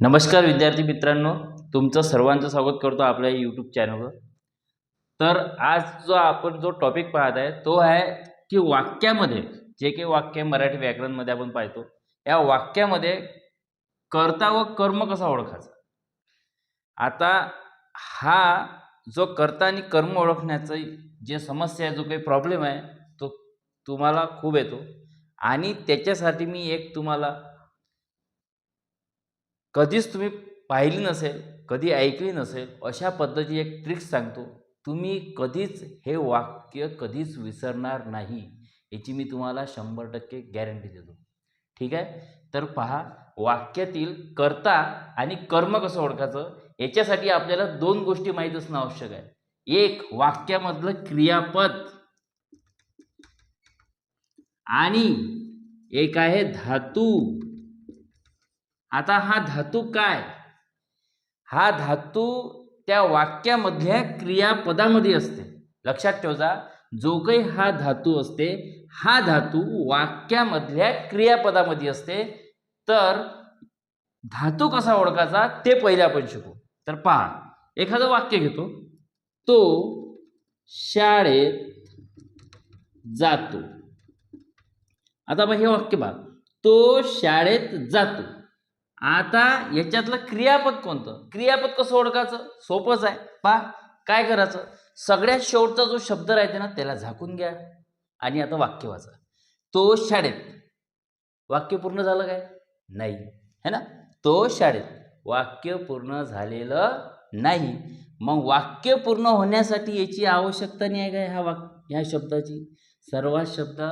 नमस्कार विद्यार्थी मित्रांनो तुमचं सर्वांचं स्वागत करतो आपल्या यूट्यूब चॅनलवर तर आज जो आपण जो टॉपिक पाहत आहे तो आहे की वाक्यामध्ये जे काही वाक्य मराठी व्याकरणमध्ये आपण पाहतो या वाक्यामध्ये कर्ता व कर्म कसा ओळखायचा? आता हा जो कर्ता आणि कर्म ओळखण्याचं जे समस्या आहे जो काही प्रॉब्लेम आहे तो तुम्हाला खूप येतो. आणि त्याच्यासाठी मी एक तुम्हाला कधीच तुम्ही पाहिली नसेल कधी ऐकली नसेल अशा पद्धतीची एक ट्रिक्स सांगतो. तुम्ही कधीच हे वाक्य कधीच विसरणार नाही याची मी तुम्हाला शंभर टक्के गॅरंटी देतो. ठीक आहे? तर पहा वाक्यातील कर्ता आणि कर्म कसं ओळखायचं? याच्यासाठी आपल्याला दोन गोष्टी माहीत असणं आवश्यक आहे. एक वाक्यामधलं क्रियापद. आणि एक आहे धातू. आता हा धातू काय? हा धातू त्या वाक्यामधल्या क्रियापदामध्ये असते. लक्षात ठेवजा जो काही हा धातू असते हा धातू वाक्यामधल्या क्रियापदामध्ये असते. तर धातू कसा ओळखायचा? ते पहिले आपण शिकू. तर पहा एखादं वाक्य घेतो. तो शाळेत जातो. आता मग हे वाक्य पहा. तो शाळेत जातो. आता याच्यातलं क्रियापद कोणतं? क्रियापद कसं ओळखायचं? सोपंच आहे. पहा काय करायचं? सगळ्यात शेवटचा जो शब्द राहते ना त्याला झाकून घ्या आणि आता वाक्य वाचा. तो शाळेत. वाक्य पूर्ण झालं काय? नाही. है ना? तो शाळेत. वाक्य पूर्ण झालेलं नाही. मग वाक्य पूर्ण होण्यासाठी याची आवश्यकता नाही आहे काय ह्या वाक ह्या शब्दाची? सर्वात शब्द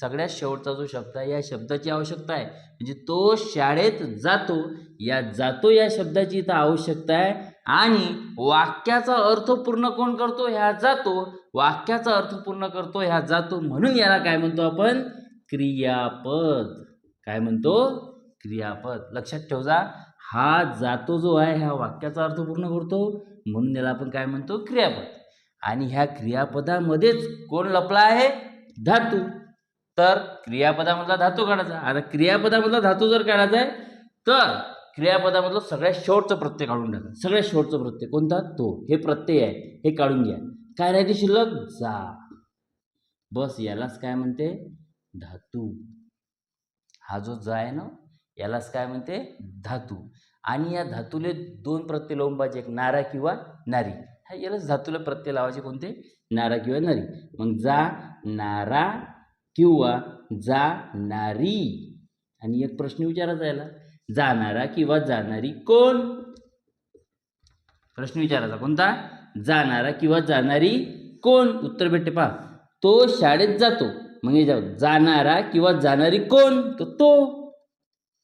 सगळ्यात शेवटचा जो शब्द आहे या शब्दाची आवश्यकता आहे. म्हणजे तो शाळेत जातो या जातो या शब्दाची इथं आवश्यकता आहे. आणि वाक्याचा अर्थ पूर्ण कोण करतो? ह्या जातो. वाक्याचा अर्थ पूर्ण करतो ह्या जातो. म्हणून याला काय म्हणतो आपण? क्रियापद. काय म्हणतो? क्रियापद. लक्षात ठेवा हा जातो जो आहे ह्या वाक्याचा अर्थ पूर्ण करतो. म्हणून याला आपण काय म्हणतो? क्रियापद. आणि ह्या क्रियापदामध्येच कोण लपला आहे? धातू. तर क्रियापदामधला धातू काढायचा. आता क्रियापदामधला धातू जर काढायचा आहे तर क्रियापदामधलं सगळ्यात शेवटचं प्रत्यय काढून टाका. सगळ्यात शेवटचं प्रत्यय कोणता? तो. हे प्रत्यय आहे. हे काढून घ्या. काय राहते शिल्लक? जा. बस यालाच काय म्हणते? धातू. हा जो जा आहे ना यालाच काय म्हणते? धातू. आणि या धातूले दोन प्रत्यय लावून पाहिजे. एक नारा किंवा नारी. ह्या यालाच धातूला प्रत्यय लावायचे कोणते? नारा किंवा नारी. मग जा नारा किंवा जाणारी. आणि एक प्रश्न विचारायचा याला. जाणारा किंवा जाणारी कोण? प्रश्न विचारायचा कोणता? जाणारा किंवा जाणारी कोण? उत्तर भेटते पहा. तो शाळेत जातो. मग जाऊ जाणारा किंवा जाणारी कोण? तर तो.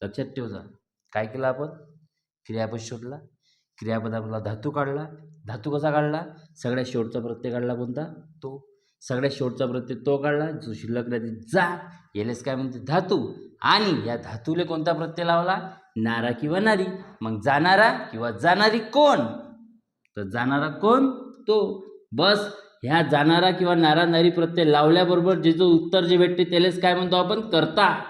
लक्षात ठेवजा काय केलं आपण? क्रियापद शोधला. क्रियापद आपला धातू काढला. धातू कसा काढला? सगळ्यात शेवटचा प्रत्यय काढला कोणता? तो. सगळ्यात शेवटचा प्रत्यय तो काढला जो शिल्लक राहते जा. यालेच काय म्हणते धातू. आणि या धातूले कोणता प्रत्यय लावला? नारा किंवा नारी. मग जाणारा किंवा जाणारी कोण? तर जाणारा कोण? तो. बस ह्या जाणारा किंवा नारा नारी प्रत्यय लावल्याबरोबर जे जो उत्तर जे भेटते त्यालाच काय म्हणतो आपण? करता.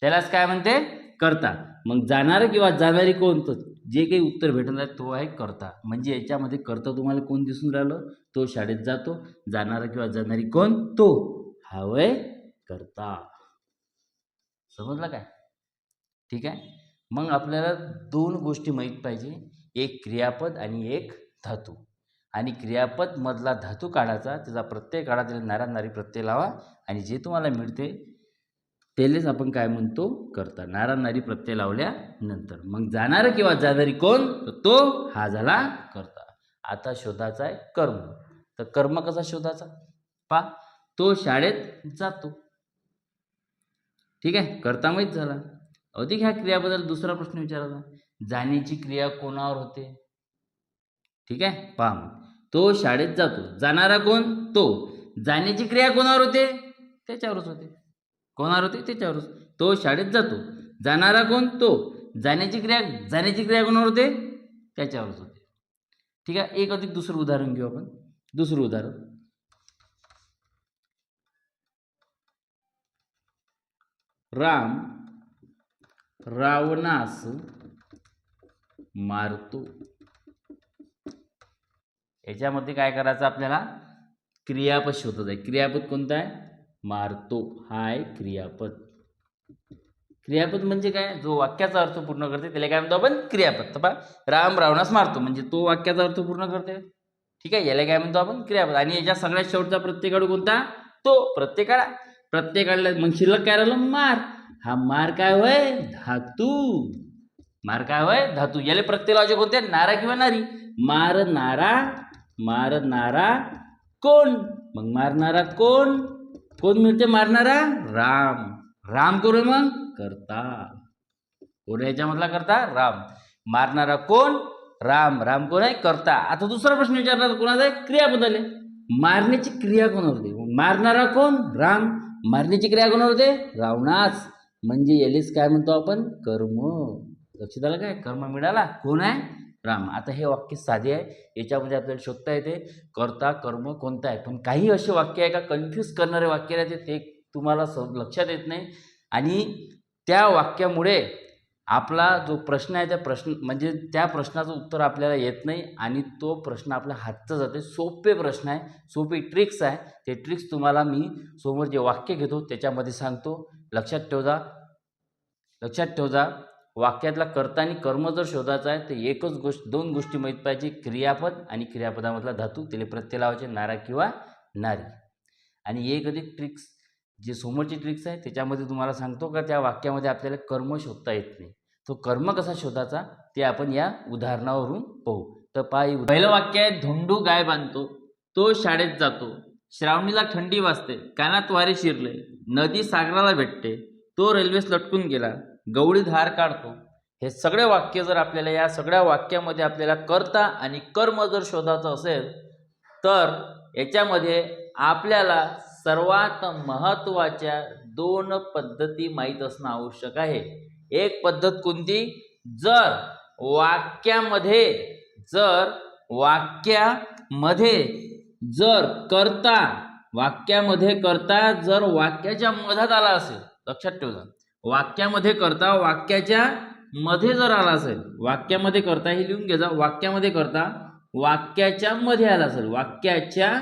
त्यालाच काय म्हणते? करता. मग जाणारा किंवा जाणारी कोण? तर जे काही उत्तर भेटणार आहे तो आहे करता. म्हणजे याच्यामध्ये करता तुम्हाला कोण दिसून राहिलं? तो शाळेत जातो. जाणारा किंवा जाणारी कोण? तो. हवय करता. समजलं काय? ठीक आहे? मग आपल्याला दोन गोष्टी माहीत पाहिजे. एक क्रियापद आणि एक धातू. आणि क्रियापद मधला धातू काढायचा. त्याचा प्रत्यय काढा त्याला नारा नारी प्रत्यय लावा. आणि जे तुम्हाला मिळते त्यालाच आपण काय म्हणतो? करता. नारा नारी प्रत्यय लावल्यानंतर. मग जाणारं किंवा जाणारी कोण? तो हा झाला करता. आता शोधाचा आहे कर्म. तर कर्म कसा शोधाचा पा तो शाळेत जातो. ठीक आहे? करता माहीत झाला. अधिक ह्या क्रियाबद्दल दुसरा प्रश्न विचारला. जाण्याची क्रिया कोणावर होते? ठीक आहे? पहा मग. तो शाळेत जातो. जाणारा कोण? तो. जाण्याची क्रिया कोणावर होते? त्याच्यावरच होते. कोणावर होते? त्याच्यावरच. तो शाळेत जातो. जाणारा कोण? तो. जाण्याची क्रिया जाण्याची क्रिया कोणावर होते? त्याच्यावरच होते. ठीक आहे? एक अधिक दुसरं उदाहरण घेऊ आपण. दुसरं उदाहरण. राम रावणास मारतो. याच्यामध्ये काय करायचं आपल्याला? क्रियापद शोधत आहे. क्रियापद कोणता आहे? मारतो. हा आहे क्रियापद. क्रियापद म्हणजे काय? जो वाक्याचा अर्थ पूर्ण करते त्याला काय म्हणतो आपण? क्रियापद. तर पहा राम रावणास मारतो. म्हणजे तो वाक्याचा अर्थ पूर्ण करते. ठीक आहे याला काय म्हणतो आपण? क्रियापद. आणि याच्या सगळ्यात शेवटचा प्रत्येकाडू कोणता? तो प्रत्येकाला. प्रत्येकाला मग शिल्लक काय राहिलं? मार. हा मार काय होय? धातू. मार काय होय? धातू. याले प्रत्येक लावायचे कोणते? नारा किंवा नारी. मार मारणारा मारणारा कोण? मग मारणारा कोण? कोण मिळते मारणारा राम. राम करू मग? करता. कोण याच्यामधला करता? राम. मारणारा कोण? राम राम कोण आहे करता. आता दुसरा प्रश्न विचारणार कोणाचा आहे? क्रियापद आले मारण्याची क्रिया कोणावर होते? मारणारा कोण? राम. मारण्याची क्रिया कोणावर होते? रावणास. म्हणजे यालेच काय म्हणतो आपण? कर्म. लक्षात आलं काय? कर्म मिळाला. कोण आहे? राम. आता हे वाक्य साधे आहे. याच्यामध्ये आपल्याला शोधता येते. कर्ता कर्म कोणता आहे? पण काही असे वाक्य आहे का? कन्फ्यूज करणारे वाक्य राहते ते तुम्हाला स लक्षात येत नाही. आणि त्या वाक्यामुळे आपला जो प्रश्न आहे त्या प्रश्न म्हणजे त्या प्रश्नाचं उत्तर आपल्याला येत नाही आणि तो प्रश्न आपल्या हातचा जाते सोपे प्रश्न आहे सोपी ट्रिक्स आहे. ते ट्रिक्स तुम्हाला मी समोर जे वाक्य घेतो त्याच्यामध्ये सांगतो. लक्षात ठेवजा लक्षात ठेवजा. वाक्यातला कर्ता आणि कर्म जर शोधायचा आहे तर एकच गोष्ट दोन गोष्टी माहीत पाहिजे. क्रियापद आणि क्रियापदामधला धातू त्याला प्रत्यय लावायचे नारा किंवा नारी. आणि एक अधिक ट्रिक्स जे समोरची ट्रिक्स आहे त्याच्यामध्ये तुम्हाला सांगतो का त्या वाक्यामध्ये आपल्याला कर्म शोधता येत नाही. तो कर्म कसा शोधायचा ते आपण या उदाहरणावरून पाहू. तर पाय पहिलं वाक्य आहे धोंडू गाय बांधतो तो शाळेत जातो. श्रावणीला थंडी वाजते कानात वारे शिरले नदी सागराला भेटते तो रेल्वेस लटकून गेला गवळी धार काढतो. हे सगळे वाक्य जर आपल्याला या सगळ्या वाक्यामध्ये आपल्याला कर्ता आणि कर्म जर शोधायचं असेल तर याच्यामध्ये आपल्याला सर्वात महत्त्वाच्या दोन पद्धती माहीत असणं आवश्यक आहे. एक पद्धत कोणती? जर वाक्यामध्ये जर वाक्यामध्ये जर करता वाक्यामध्ये करता जर वाक्याच्या मधात आला असेल लक्षात ठेवा वाक्यामध्ये करता वाक्याच्या मध्ये जर आला असेल वाक्यामध्ये करता हे लिहून घ्या वाक्यामध्ये करता वाक्याच्या मध्ये आला असेल वाक्याच्या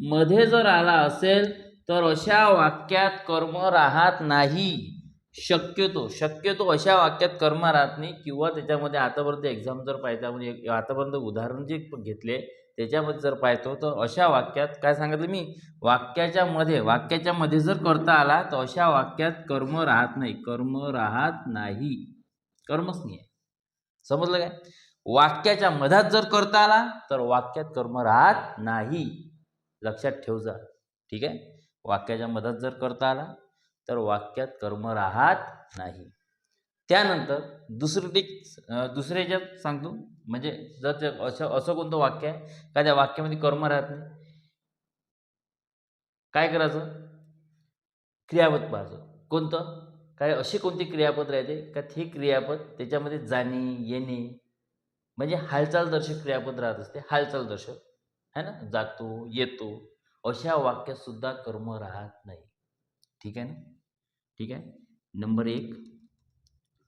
मध्ये जर आला असेल तर अशा वाक्यात कर्म राहत नाही. शक्यतो शक्यतो अशा वाक्यात कर्म राहत नाही किंवा त्याच्यामध्ये आतापर्यंत एक्झाम जर पाहिजे म्हणजे आतापर्यंत उदाहरण जे घेतले त्याच्यामध्ये जर पाहतो तर अशा वाक्यात काय सांगितलं मी? वाक्याच्या मध्ये वाक्याच्या मध्ये जर करता आला तर अशा वाक्यात कर्म राहत नाही. कर्म राहत नाही. कर्मच नाही आहे. समजलं काय? वाक्याच्या मधात जर करता आला तर वाक्यात कर्म राहत नाही. लक्षात ठेवजा. ठीक आहे? वाक्याच्या मदत जर करता आला तर वाक्यात कर्म राहत नाही. त्यानंतर दुसरं टिक दुसरे ह्याच्यात सांगतो म्हणजे जर ते असं असं कोणतं वाक्य आहे का त्या वाक्यामध्ये कर्म राहत नाही? काय करायचं? क्रियापद पाहायचं. कोणतं? काय अशी कोणती क्रियापद राहते का ते क्रियापद त्याच्यामध्ये जाणे येणे म्हणजे हालचालदर्शक क्रियापद राहत असते. हालचाल दर्शक है ना? जातो येतो. अशा वाक्यातसुद्धा कर्म राहत नाही. ठीक आहे ना? ठीक आहे? नंबर एक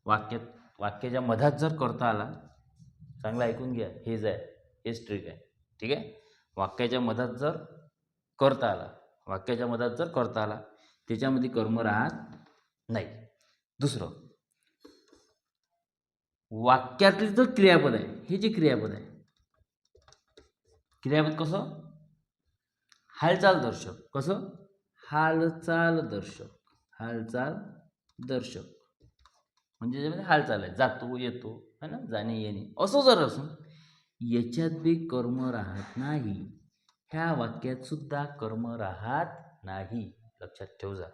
वाक्यात वाक्याच्या मधात जर करता आला चांगलं ऐकून घ्या हेच आहे हेच ट्रिक आहे. ठीक आहे? वाक्याच्या मधात जर करता आला वाक्याच्या मधात जर करता आला त्याच्यामध्ये कर्म राहत नाही. दुसरं वाक्यातले जर क्रियापद आहे हे जे क्रियापद आहे क्रियापद कसं? हालचाल दर्शक. कसं? हालचाल दर्शक. हालचाल दर्शक. म्हणजे त्याच्यामध्ये हालचाल आहे. जातो येतो है ना? जाणे येणे. असं जर असून याच्यात बी कर्म राहत नाही. ह्या वाक्यात सुद्धा कर्म राहत नाही. लक्षात ठेव जा.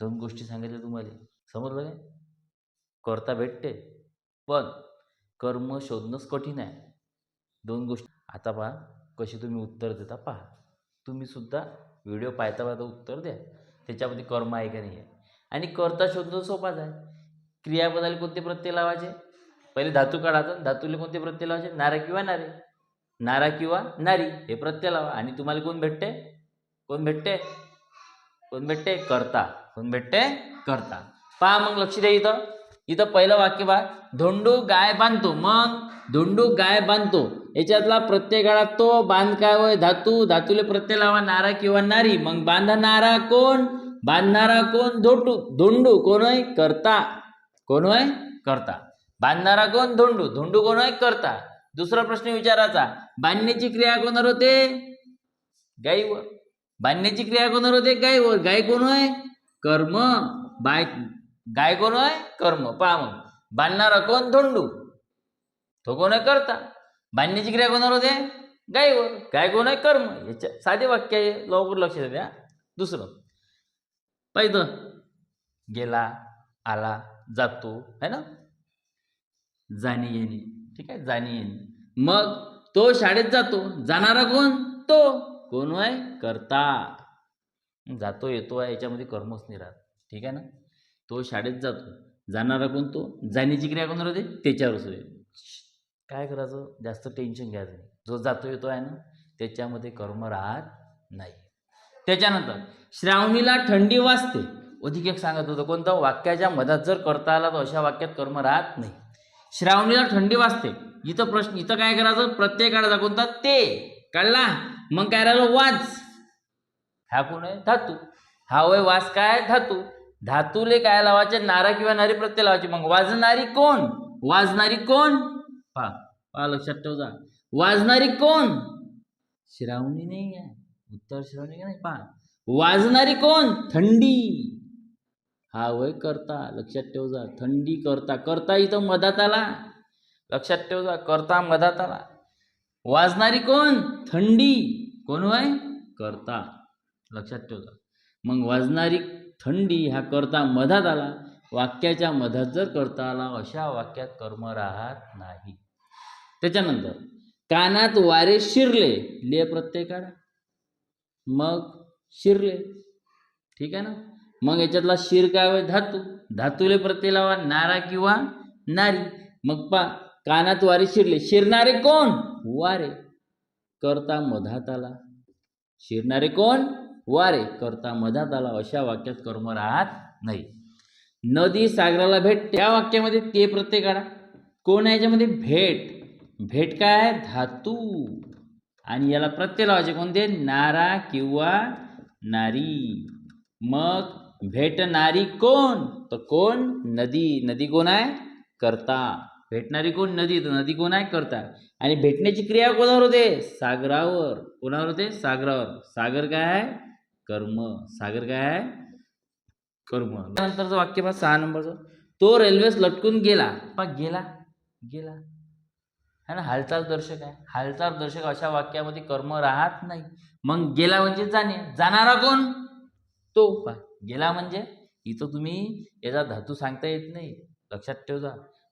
दोन गोष्टी सांगितल्या तुम्हाला. समजलं काय? करता भेटते. पण कर्म शोधणंच कठीण आहे. दोन गोष्टी. आता पहा कशी तुम्ही उत्तर देता पहा. तुम्ही सुद्धा व्हिडिओ पाहता पाहता उत्तर द्या. त्याच्यामध्ये कर्म आहे का नाही आहे? आणि कर्ता शोधणं सोपाच आहे. क्रियापदाला कोणते प्रत्यय लावायचे? पहिले धातू काढायचा धातूला कोणते प्रत्यय लावायचे? नारा किंवा नारे? नारा किंवा नारी हे प्रत्यय लावा. आणि तुम्हाला कोण भेटते? कोण भेटते? कोण भेटते? करता. कोण भेटते? करता. पहा मग लक्ष द्या इथं. इथं पहिलं वाक्य बा धोंडू गाय बांधतो. मग धोंडू गाय बांधतो. याच्यातला प्रत्येक तो बांध काय धातू. धातूले प्रत्यय लावा नारा किंवा नारी. मग बांधणारा कोण? बांधणारा कोण? धोंडू. धोंडू कोण आहे? करता. कोण आहे? करता. बांधणारा कोण? धोंडू. धोंडू कोण आहे? करता. दुसरा प्रश्न विचारायचा. बांधण्याची क्रिया कोणावर होते? गायीवर बांधण्याची क्रिया कोणावर होते? गायीवर गाय कोण आहे? कर्म. बाय गाय कोण आहे? कर्म. पहा मग. बांधणारा कोण? धोंडू. तो कोण आहे? करता. बांधण्याची क्रिया कोणावर होते? गायीवर गाय कोण आहे कर्म. याच्या साधे वाक्य आहे. लवकर लक्षात द्या दुसरं. पहिलं गेला आला जातो. है ना? जाणी येणे. ठीक आहे? जाणी येणे. मग तो शाळेत जातो. जाणारा कोण? तो. कोण आहे करता. जातो येतो आहे. याच्यामध्ये कर्मच नाही राहत. ठीक आहे ना? तो शाळेत जातो. जाणारा कोण तो? जाण्याची क्रिया कोणावर होते? त्याच्यावरच होते. काय करायचं? जास्त टेन्शन घ्यायचं नाही. जो जातो येतो आहे ना त्याच्यामध्ये कर्म राहत नाही. त्याच्यानंतर श्रावणीला थंडी वाजते. अधिक एक सांगत होतं कोणतं? वाक्याच्या मधात जर करता आला तर अशा वाक्यात कर्म राहत नाही. श्रावणीला थंडी वाजते. इथं प्रश्न इथं काय करायचं? प्रत्यय काढायचा कोणता? ते. काढला मग काय राहिलं? वाज. हा कोण आहे धातू. हा वय वास काय? धातू. धातूले काय लावायचे? नारा किंवा नारी प्रत्यय लावायचे. मग वाजणारी कोण? वाजणारी कोण? पहा. पहा लक्षात ठेव जा वाजणारी कोण? श्रावणी नाही आहे. उत्तर श्रावणी नाही पहा. वाजणारी कोण? थंडी. हा वय करता लक्षात ठेव जा थंडी करता करता इथं मधात आला लक्षात ठेव जा करता मधात आला वाजणारी कोण? थंडी. कोण वय? करता. लक्षात ठेव जा मग वाजणारी थंडी हा करता मधात आला वाक्याच्या मधात जर करता आला अशा वाक्यात कर्म राहत नाही. त्याच्यानंतर कानात वारे शिरले ले प्रत्यय काढा. मग शिरले. ठीक आहे ना? मग याच्यातला शिर काय होय? धातू. धातूले प्रत्यय लावा नारा किंवा नारी. मग पा कानात वारे शिरले. शिरणारे कोण? वारे. करता मधात आला. शिरणारे कोण? वारे. करता मधात आला. अशा वाक्यात कर्म राहत नाही. नदी सागराला भेट. त्या वाक्यामध्ये ते प्रत्यय काढा. कोण याच्यामध्ये? भेट. भेट काय? आहे धातू. आणि याला प्रत्यय लावायचे कोणते? नारा किंवा नारी. मग भेटणारी कोण? तर कोण? नदी. नदी कोण आहे? करता. भेटणारी कोण? नदी. तर नदी कोण आहे? करता. आणि भेटण्याची क्रिया कोणावर होते? सागरावर. कोणावर होते? सागरावर. सागर काय आहे? कर्म. सागर काय आहे? कर्म. त्यानंतरचं वाक्य पहा सहा नंबरचं. तो रेल्वेस लटकून गेला. पा गेला. गेला. है ना? हालचाल दर्शक आहे. हालचाल दर्शक अशा वाक्यामध्ये कर्म राहत नाही. मग गेला म्हणजे जाणे. जाणारा कोण? तो पा गेला म्हणजे इथं तुम्ही याचा धातू सांगता येत नाही. लक्षात ठेवता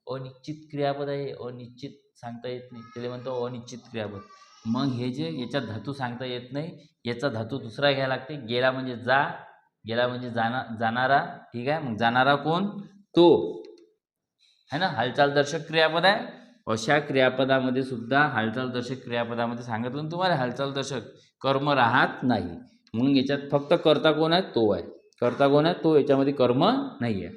अनिश्चित क्रियापद आहे. अनिश्चित सांगता येत नाही. त्याला म्हणतो अनिश्चित क्रियापद. मग हे जे याच्यात धातू सांगता येत नाही याचा धातू दुसरा घ्यायला लागते. गेला म्हणजे जा. गेला म्हणजे जाणार जाणारा. ठीक आहे? मग जाणारा कोण? तो. है ना? हालचाल दर्शक क्रियापद आहे. अशा क्रियापदामध्ये सुद्धा हालचालदर्शक क्रियापदामध्ये सांगितलं तुम्हाला हालचालदर्शक कर्म राहत नाही. म्हणून याच्यात फक्त कर्ता कोण आहे? तो आहे. करता कोण आहे? तो याच्यामध्ये कर्म नाही आहे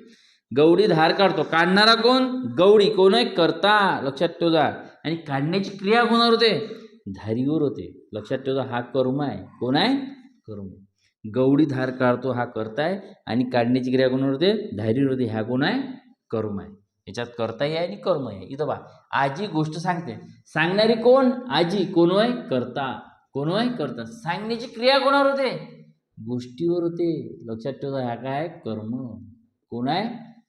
गवडी धार काढतो. काढणारा कोण? गवडी. कोण आहे? करता. लक्षात ठेव जा आणि काढण्याची क्रिया कोणावर होते? धारीवर होते. लक्षात ठेव हा कर्म आहे. कोण आहे? कर्म. गवडी धार काढतो हा कर्ता आहे. आणि काढण्याची क्रिया कोणावर होते? धारीवर होते. हा कोण आहे? कर्म आहे. याच्यात कर्ताही आहे आणि कर्म आहे इथं बा आजी गोष्ट सांगते. सांगणारी कोण? आजी. कोण आहे करता. कोण आहे करता. सांगण्याची क्रिया कोणावर होते? गोष्टीवर होते. लक्षात ठेवा ह्या काय? कर्म. कोण आहे?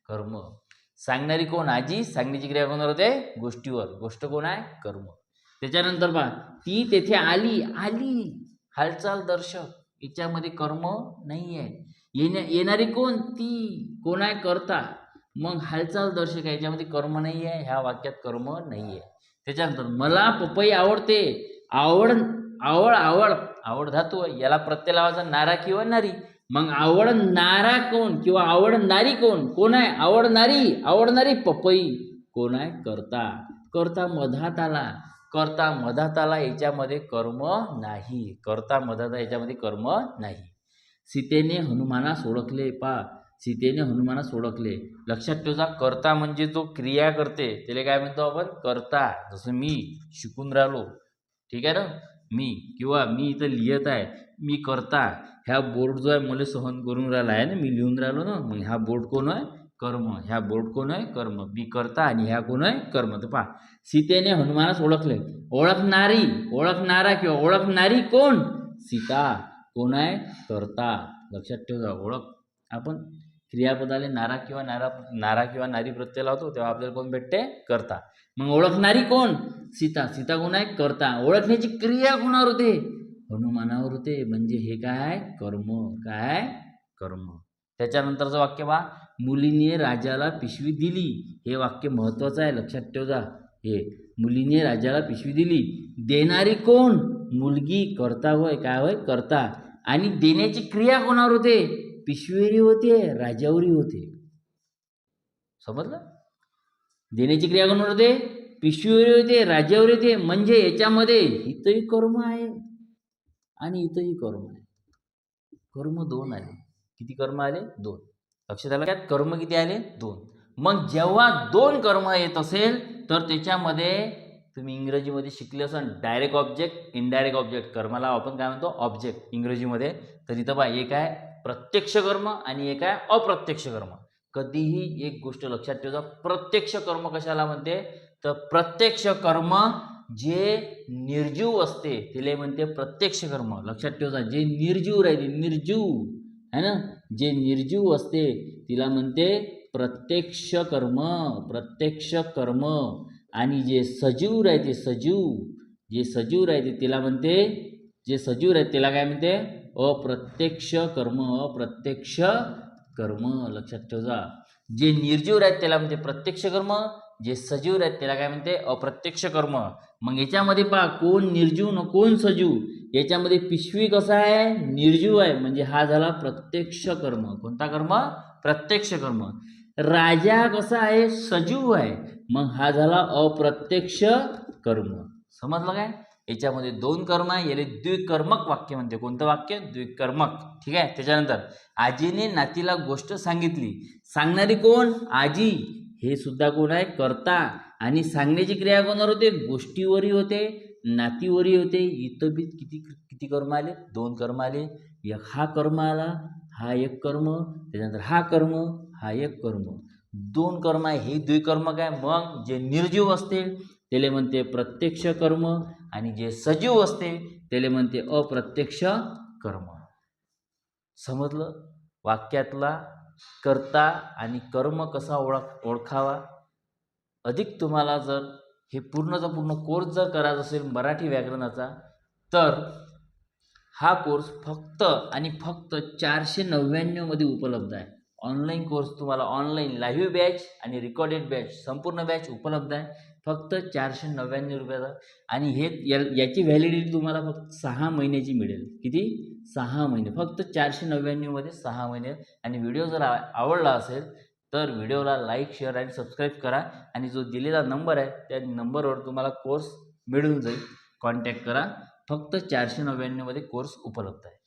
कर्म. सांगणारी कोण? आजी. सांगण्याची क्रिया कोणावर होते? गोष्टीवर. गोष्ट कोण आहे? कर्म. त्याच्यानंतर बा ती तेथे आली. आली. हालचाल दर्शक. याच्यामध्ये कर्म नाही आहे येण्या येणारी कोण? ती. कोण आहे? करता. मग हालचाल दर्शक याच्यामध्ये कर्म नाही आहे ह्या वाक्यात कर्म नाही आहे. त्याच्यानंतर मला पपई आवडते आवड आवड आवड आवड धातू आहे. याला प्रत्यय लावायचा नारा किंवा नारी. मग आवडणारा कोण किंवा आवडणारी कोण? कोण आहे? आवडणारी आवडणारी पपई. कोण आहे? करता. करता मधात आला करता मधात आला याच्यामध्ये कर्म नाही. करता मधात याच्यामध्ये कर्म नाही. सीतेने हनुमानास ओळखले पा सीतेने हनुमानास ओळखले. लक्षात ठेवजा कर्ता म्हणजे जो क्रिया करते त्याला काय म्हणतो आपण? कर्ता. जसं मी शिकून राहिलो. ठीक आहे ना? मी किंवा मी इथं लिहित आहे मी करता. ह्या बोर्ड जो आहे मला सहन करून राहिला आहे ना? मी लिहून राहिलो ना? मग ह्या बोर्ड कोण आहे? कर्म. ह्या बोर्ड कोण आहे? कर्म. मी करता आणि ह्या कोण आहे? कर्म. तर पहा सीतेने हनुमानास ओळखले. ओळखणारी ओळखणारा किंवा ओळखणारी कोण? सीता. कोण आहे? करता. लक्षात ठेवा ओळख. आपण क्रियापदाले नारा किंवा नारा नारा किंवा नारी प्रत्यय लावतो तेव्हा आपल्याला कोण भेटते? करता. मग ओळखणारी कोण? सीता. सीता कोण आहे? करता. ओळखण्याची क्रिया कोणावर होते? हनुमानावर होते. म्हणजे हे काय? कर्म. काय? कर्म. त्याच्यानंतरचं वाक्य बा मुलीने राजाला पिशवी दिली. हे वाक्य महत्त्वाचं आहे. लक्षात ठेवजा. हे. मुलीने राजाला पिशवी दिली. देणारी कोण? मुलगी करता होय. काय होय? करता. आणि देण्याची क्रिया कोणावर होते? पिशवीरी होते राजावरी होते. समजलं? देण्याची क्रिया कोण होते पिशवीवरी होते राजावरी होते. म्हणजे याच्यामध्ये इथंही कर्म आहे आणि इथंही कर्म आहे. कर्म दोन आले किती कर्म आले? दोन. लक्षात आलं त्यात कर्म किती आले? दोन. मग जेव्हा दोन कर्म येत असेल तर त्याच्यामध्ये तुम्ही इंग्रजीमध्ये शिकले असाल डायरेक्ट ऑब्जेक्ट इनडायरेक्ट ऑब्जेक्ट कर्माला आपण काय म्हणतो ऑब्जेक्ट इंग्रजीमध्ये. तर इथं बा एक आहे प्रत्यक्ष कर्म आणि एक आहे अप्रत्यक्ष कर्म. कधीही एक गोष्ट लक्षात ठेवा प्रत्यक्ष कर्म कशाला म्हणते? तर प्रत्यक्ष कर्म जे निर्जीव असते तिला म्हणते प्रत्यक्ष कर्म. लक्षात ठेवता जे निर्जीव राहते निर्जीव है ना? जे निर्जीव असते तिला म्हणते प्रत्यक्ष कर्म प्रत्यक्ष कर्म. आणि जे सजीव राहते सजीव जे सजीव राहते तिला म्हणते जे सजीव राहते त्याला काय म्हणते? अप्रत्यक्ष कर्म अप्रत्यक्ष कर्म. लक्षात ठेवा जे निर्जीव राहते त्याला म्हणते प्रत्यक्ष कर्म जे सजीव राहते त्याला काय म्हणते? अप्रत्यक्ष कर्म. मग याच्यामध्ये पहा कोण निर्जीव न कोण सजीव? याच्यामध्ये पिशवी कसा आहे? निर्जीव आहे. म्हणजे हा झाला प्रत्यक्ष कर्म. कोणता कर्म? प्रत्यक्ष कर्म. राजा कसा आहे? सजीव आहे. मग हा झाला अप्रत्यक्ष कर्म. समजलं काय? याच्यामध्ये दोन कर्म आहे याला द्विकर्मक वाक्य म्हणते. कोणतं वाक्य? द्विकर्मक. ठीक आहे? त्याच्यानंतर आजीने नातीला गोष्ट सांगितली. सांगणारी कोण? आजी. हे सुद्धा कोण आहे? करता. आणि सांगण्याची क्रिया कोणावर होते? गोष्टीवरही होते नातीवरही होते. इथं बी किती किती कर्म आले? दोन कर्म आले. एक हा कर्म आला हा एक कर्म. त्याच्यानंतर हा कर्म हा एक कर्म. दोन कर्म आहे हे द्विकर्म काय? मग जे निर्जीव असते त्याला म्हणते प्रत्यक्ष कर्म आणि जे सजीव असते त्याला म्हणते अप्रत्यक्ष कर्म. समजलं? वाक्यातला कर्ता आणि कर्म कसा ओळख ओळखावा? अधिक तुम्हाला जर हे पूर्णचा पूर्ण कोर्स जर करायचा असेल मराठी व्याकरणाचा तर हा कोर्स फक्त आणि फक्त चारशे नव्याण्णवमध्ये उपलब्ध आहे. ऑनलाईन कोर्स तुम्हाला ऑनलाईन लाईव्ह बॅच आणि रेकॉर्डेड बॅच संपूर्ण बॅच उपलब्ध आहे. फक्त चारशे नव्याण्णव रुपयाचा. आणि हे या याची व्हॅलिडिटी तुम्हाला फक्त सहा महिन्याची मिळेल. किती? सहा महिने. फक्त चारशे नव्याण्णवमध्ये सहा महिने. आणि व्हिडिओ जर आवडला असेल तर व्हिडिओला लाईक शेअर आणि सबस्क्राईब करा. आणि जो दिलेला नंबर आहे त्या नंबरवर तुम्हाला कोर्स मिळून जाईल. कॉन्टॅक्ट करा. फक्त चारशे नव्याण्णवमध्ये कोर्स उपलब्ध आहे.